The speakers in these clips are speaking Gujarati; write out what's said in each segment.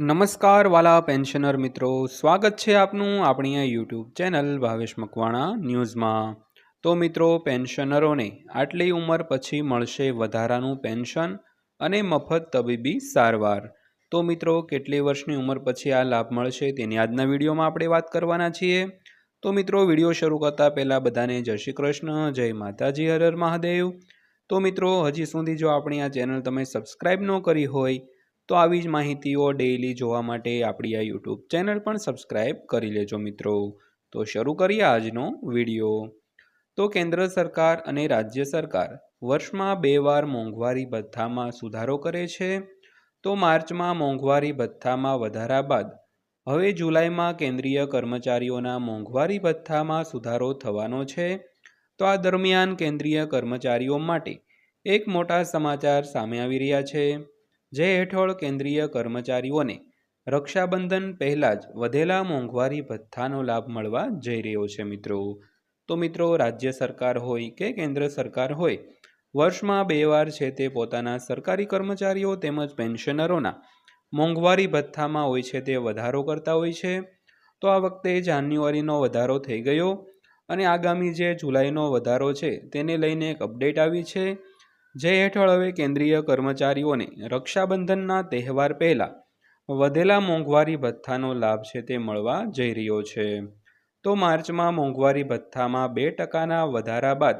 નમસ્કાર વાલા પેન્શનર મિત્રો, સ્વાગત છે આપનું આપણી આ યુટ્યુબ ચેનલ ભાવેશ મકવાણા ન્યૂઝમાં. તો મિત્રો, પેન્શનરોને આટલી ઉંમર પછી મળશે વધારાનું પેન્શન અને મફત તબીબી સારવાર. તો મિત્રો, કેટલી વર્ષની ઉંમર પછી આ લાભ મળશે તેની આજના વિડીયોમાં આપણે વાત કરવાના છીએ. તો મિત્રો, વીડિયો શરૂ કરતાં પહેલાં બધાને જય શ્રી કૃષ્ણ, જય માતાજી, હર મહાદેવ. તો મિત્રો, હજી સુધી જો આપણી આ ચેનલ તમે સબસ્ક્રાઈબ ન કરી હોય તો આવી જ માહિતીઓ ડેઈલી જોવા માટે આપણી આ યુટ્યુબ ચેનલ પણ સબસ્ક્રાઈબ કરી લેજો મિત્રો. તો શરૂ કરીએ આજનો વીડિયો. તો કેન્દ્ર સરકાર અને રાજ્ય સરકાર વર્ષમાં બે વાર મોંઘવારી ભથ્થામાં સુધારો કરે છે. તો માર્ચમાં મોંઘવારી ભથ્થામાં વધારા બાદ હવે જુલાઈમાં કેન્દ્રીય કર્મચારીઓના મોંઘવારી ભથ્થામાં સુધારો થવાનો છે. તો આ દરમિયાન કેન્દ્રીય કર્મચારીઓ માટે એક મોટા સમાચાર સામે આવી રહ્યા છે. જે હેઠળ કેન્દ્રીય કર્મચારીઓને રક્ષાબંધન પહેલાં જ વધેલા મોંઘવારી ભથ્થાનો લાભ મળવા જઈ રહ્યો છે મિત્રો. તો મિત્રો, રાજ્ય સરકાર હોય કે કેન્દ્ર સરકાર હોય, વર્ષમાં બે વાર છે તે પોતાના સરકારી કર્મચારીઓ તેમજ પેન્શનરોના મોંઘવારી ભથ્થામાં હોય છે તે વધારો કરતા હોય છે. તો આ વખતે જાન્યુઆરીનો વધારો થઈ ગયો અને આગામી જે જુલાઈનો વધારો છે તેને લઈને એક અપડેટ આવી છે. જે હેઠળ હવે કેન્દ્રીય કર્મચારીઓને રક્ષાબંધનના તહેવાર પહેલાં વધેલા મોંઘવારી ભથ્થાનો લાભ છે તે મળવા જઈ રહ્યો છે. તો માર્ચમાં મોંઘવારી ભથ્થામાં બે ટકાના વધારા બાદ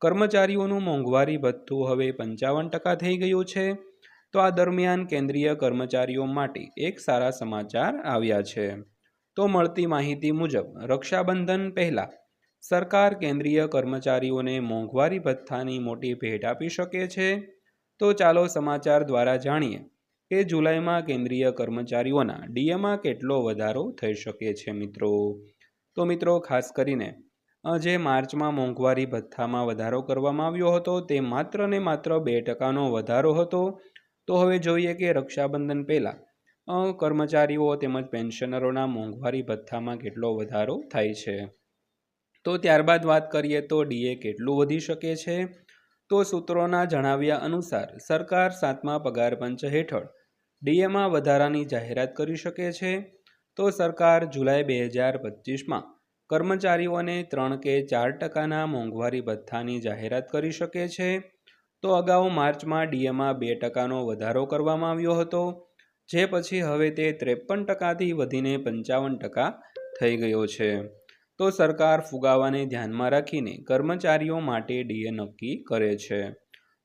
કર્મચારીઓનું મોંઘવારી ભથ્થું હવે પંચાવન ટકા થઈ ગયું છે. તો આ દરમિયાન કેન્દ્રીય કર્મચારીઓ માટે એક સારા સમાચાર આવ્યા છે. તો મળતી માહિતી મુજબ રક્ષાબંધન પહેલાં સરકાર કેન્દ્રીય કર્મચારીઓને મોંઘવારી ભથ્થાની મોટી ભેટ આપી શકે છે? તો ચાલો સમાચાર દ્વારા જાણીએ કે જુલાઈમાં કેન્દ્રીય કર્મચારીઓના ડીએમાં કેટલો વધારો થઈ શકે છે મિત્રો? તો મિત્રો, ખાસ કરીને જે માર્ચમાં મોંઘવારી ભથ્થામાં વધારો કરવામાં આવ્યો હતો, તે માત્ર ને માત્ર બે ટકાનો વધારો હતો. તો હવે જોઈએ કે રક્ષાબંધન પહેલાં કર્મચારીઓ તેમજ પેન્શનરોના મોંઘવારી ભથ્થામાં કેટલો વધારો થાય છે? તો ત્યારબાદ વાત કરીએ તો ડીએ કેટલું વધી શકે છે? તો સૂત્રોના જણાવ્યા અનુસાર સરકાર સાતમા પગાર પંચ હેઠળ ડીએમાં વધારાની જાહેરાત કરી શકે છે. તો સરકાર જુલાઈ બે હજાર પચીસમાં કર્મચારીઓને ત્રણ કે ચાર ટકાના મોંઘવારી ભથ્થાની જાહેરાત કરી શકે છે. તો અગાઉ માર્ચમાં ડીએમાં બે ટકાનો વધારો કરવામાં આવ્યો હતો, જે પછી હવે તે ત્રેપન ટકાથી વધીને પંચાવન ટકા થઈ ગયો છે. તો સરકાર ફુગાવાને ધ્યાનમાં રાખીને કર્મચારીઓ માટે ડીએ નક્કી કરે છે.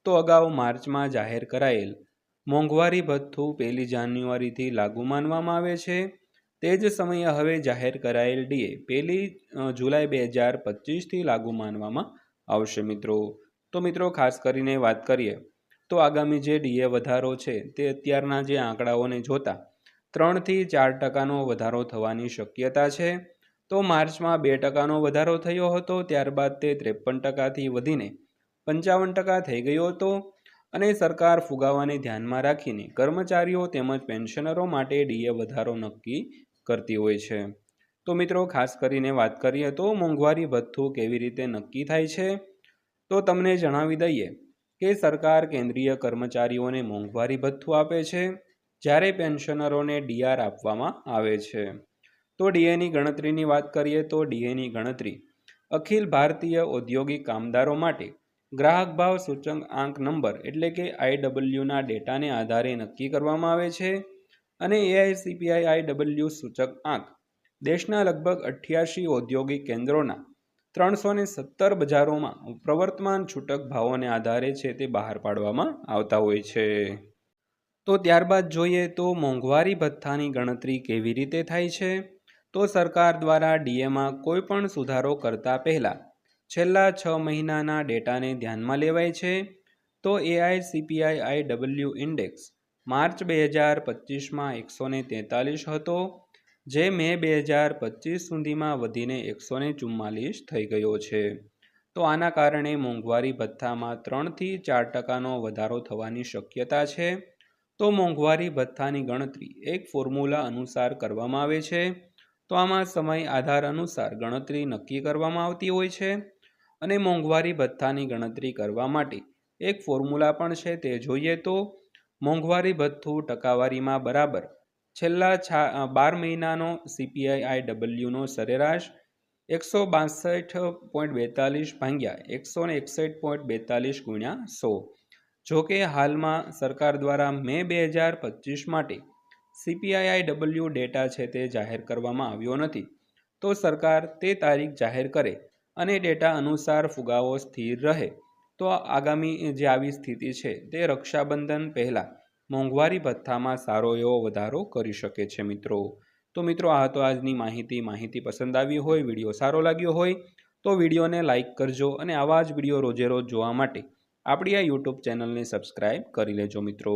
તો અગાઉ માર્ચમાં જાહેર કરાયેલ મોંઘવારી ભથ્થું પહેલી જાન્યુઆરીથી લાગુ માનવામાં આવે છે. તે જ સમયે હવે જાહેર કરાયેલ ડીએ પહેલી જુલાઈ બે હજાર પચીસથી લાગુ માનવામાં આવશે મિત્રો. તો મિત્રો, ખાસ કરીને વાત કરીએ તો આગામી જે ડીએ વધારો છે તે અત્યારના જે આંકડાઓને જોતા ત્રણથી ચાર ટકાનો વધારો થવાની શક્યતા છે. તો માર્ચમાં બે ટકાનો વધારો થયો હતો, ત્યારબાદ તે ત્રેપન ટકાથી વધીને પંચાવન ટકા થઈ ગયો હતો અને સરકાર ફુગાવાને ધ્યાનમાં રાખીને કર્મચારીઓ તેમજ પેન્શનરો માટે ડીએ વધારો નક્કી કરતી હોય છે. તો મિત્રો, ખાસ કરીને વાત કરીએ તો મોંઘવારી ભથ્થું કેવી રીતે નક્કી થાય છે? તો તમને જણાવી દઈએ કે સરકાર કેન્દ્રીય કર્મચારીઓને મોંઘવારી ભથ્થું આપે છે, જ્યારે પેન્શનરોને ડીઆર આપવામાં આવે છે. તો ડીએની ગણતરીની વાત કરીએ તો ડીએની ગણતરી. અખિલ ભારતીય ઔદ્યોગિક કામદારો માટે ગ્રાહક ભાવ સૂચક આંક નંબર એટલે કે આઈડબલ્યુના ડેટાને આધારે નક્કી કરવામાં આવે છે અને એઆઈસીપીઆઈ આઈડબલ્યુ સૂચક આંક. દેશના લગભગ અઠ્યાસી ઔદ્યોગિક કેન્દ્રોના ત્રણસો ને સત્તર બજારોમાં પ્રવર્તમાન છૂટક ભાવોને આધારે છે તે બહાર પાડવામાં આવતા હોય છે. તો ત્યારબાદ જોઈએ તો મોંઘવારી ભથ્થાની ગણતરી કેવી રીતે થાય છે? તો સરકાર દ્વારા ડીએમાં કોઈ પણ સુધારો કરતા પહેલાં છેલ્લા છ મહિનાના ડેટાને ધ્યાનમાં લેવાય છે. તો A I C P I I W index March બે હજાર પચીસમાં એકસો ને તેતાલીસ હતો, જે મે બે હજાર પચીસ સુધીમાં વધીને એકસો ને ચુમ્માલીસ થઈ ગયો છે. તો આના કારણે મોંઘવારી ભથ્થામાં ત્રણથી ચાર ટકાનો વધારો થવાની શક્યતા છે. તો મોંઘવારી ભથ્થાની ગણતરી એક ફોર્મ્યુલા અનુસાર કરવામાં આવે છે. તો આમાં સમય આધાર અનુસાર ગણતરી નક્કી કરવામાં આવતી હોય છે અને મોંઘવારી ભથ્થાની ગણતરી કરવા માટે એક ફોર્મ્યુલા પણ છે તે જોઈએ તો મોંઘવારી ભથ્થું ટકાવારીમાં બરાબર છેલ્લા છા બાર મહિનાનો સીપીઆઈ આઈ ડબલ્યુનો સરેરાશ એકસો બાસઠ પોઈન્ટ બેતાલીસ ભાંગ્યા એકસો ને એકસઠ પોઈન્ટ બેતાલીસ ગુણ્યા સો. જોકે હાલમાં સરકાર દ્વારા મે બે હજાર પચીસ માટે સીપીઆઈ ડબલ્યુ ડેટા છે તે જાહેર કરવામાં આવ્યો નથી. તો સરકાર તે તારીખ જાહેર કરે અને ડેટા અનુસાર ફુગાવો સ્થિર રહે. તો આગામી જે આવી સ્થિતિ છે તે રક્ષાબંધન પહેલાં મોંઘવારી ભથ્થામાં સારો એવો વધારો કરી શકે છે મિત્રો. તો મિત્રો, આ હતો આજની માહિતી. માહિતી પસંદ આવી હોય, વીડિયો સારો લાગ્યો હોય, તો વિડીયોને લાઇક કરજો અને આવા જ વીડિયો રોજે રોજ જોવા માટે આપણી આ યુટ્યુબ ચેનલને સબસ્ક્રાઈબ કરી લેજો મિત્રો.